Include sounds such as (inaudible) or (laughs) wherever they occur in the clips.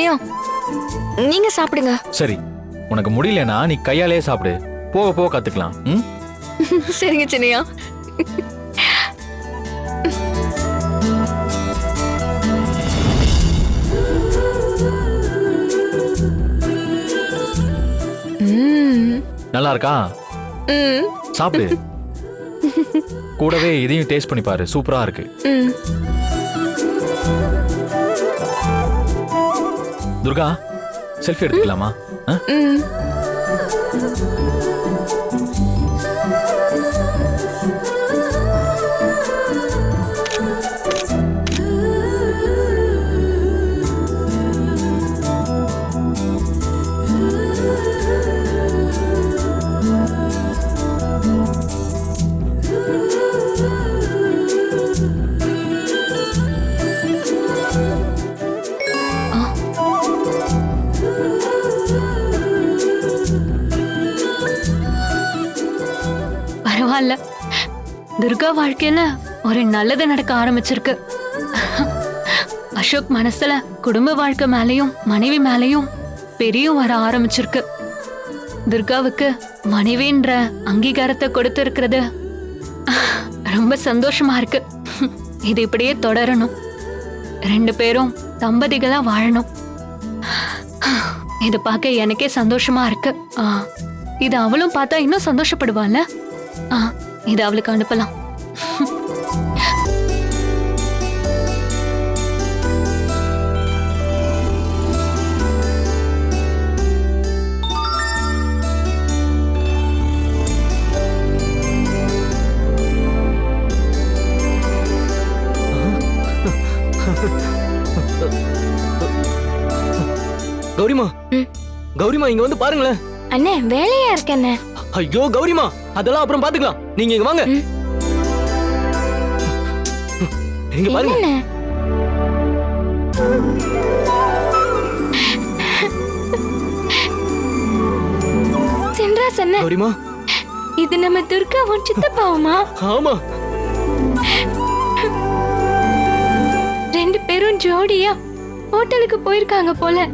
சின்னையா நீங்க சாப்பிடுங்க. சரி உனக்கு முடியலனா நீ கையாலே சாப்பிடு. போக போக கத்துக்கலாம். ம்? (laughs) சரிங்க சின்னையா. நல்லா இருக்கா சாப்பிடு. கூடவே இதையும் டேஸ்ட் பண்ணி பாரு. சூப்பரா இருக்கு. துர்கா செல்ஃபி எடுத்துக்கலாமா ஆ? Mm. பரவாயில்ல. துர்கா வாழ்க்கையில ஒரு நல்லது நடக்க ஆரம்பிச்சிருக்கு. அசோக் மனசுல குடும்ப வாழ்க்கை மேலையும் மனைவி மேலையும் பெரியும் வர ஆரம்பிச்சிருக்கு. துர்காவுக்கு மனைவின்ற அங்கீகாரத்தை கொடுத்துருக்கிறது ரொம்ப சந்தோஷமா இருக்கு. இது இப்படியே தொடரணும். ரெண்டு பேரும் தம்பதிகளா வாழணும். இது பார்க்க எனக்கே சந்தோஷமா இருக்கு. இது அவளும் பார்த்தா இன்னும் சந்தோஷப்படுவாள்ல? இது அவளுக்கு அனுப்பலாம். கௌரிமா. கௌரிமா இங்க வந்து பாருங்களேன். அண்ணே வேலையா இருக்கண்ணே ஐயோ கௌரிமா அதெல்லாம் அப்புறம் பாத்துக்கலாம். நீங்க இங்க வாங்க. இங்க பாருங்க. சென்றா சொன்ன. கௌரிமா. இது நம்ம துர்காவும் சித்தப்பாவுமா? ஆமா. ரெண்டு பேரும் ஜோடியா ஹோட்டலுக்கு போயிருக்காங்க போல.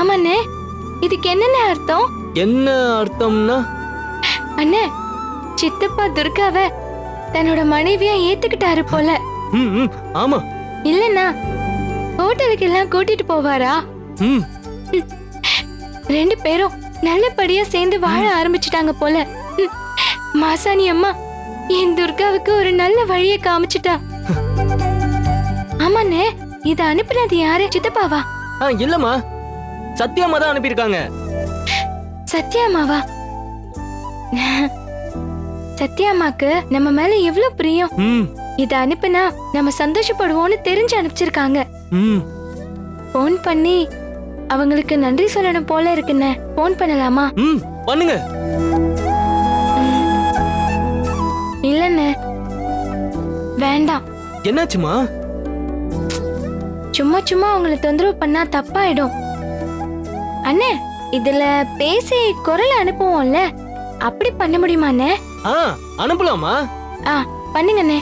ஆமாண்ணே இதுக்கு என்னென்ன அர்த்தம்? என்ன அர்த்தம்னா? அண்ணே சித்தப்பா துர்காவை தன்னோட மனைவியா ஏத்துக்கிட்டாரு போல. ம் ஆமா. இல்லனா ஹோட்டலுக்கு எல்லாம் கூட்டிட்டு போவாரா? ம். ரெண்டு பேரும் நல்லபடியா சேர்ந்து வாழ ஆரம்பிச்சிட்டாங்க போல. மாசாணி அம்மா என் துர்காவுக்கு ஒரு நல்ல வழியை காமிச்சிட்டா. ஆமாண்ணே இத அனுப்புனது யாரு? சித்தப்பாவா? இல்லம்மா. சத்யாமா தான் அனுப்பியிருக்காங்க. சத்யாமாவா? சத்யாமாக்கு நம்ம மேல எவ்வளவு பிரியம்? இத அனுப்புனா நம்ம சந்தோஷப்படுவோம்னு தெரிஞ்சு அனுப்பிச்சிருக்காங்க. ம். ஃபோன் பண்ணி அவங்களுக்கு நன்றி சொல்லணும் போல இருக்குண்ணே ஃபோன் பண்ணலாமா? ம் பண்ணுங்க. இல்லண்ணே வேண்டாம். என்னாச்சுமா? சும்மா சும்மா அவங்கள தொந்தரவு பண்ணா தப்பாயிடும். அண்ணே இதுல பேசி குரல் அனுப்புவோம்ல? அப்படி பண்ண முடியுமா அண்ணே ஆ அனுப்பலாமா? ஆ பண்ணுங்கண்ணே.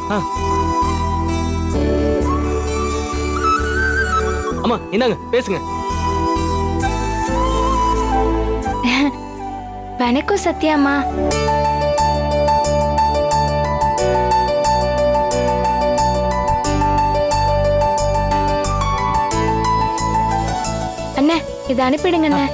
அம்மா இந்தாங்க பேசுங்க. வணக்கம் சத்யாமா அண்ணே இதை அனுப்பிடுங்கண்ணே.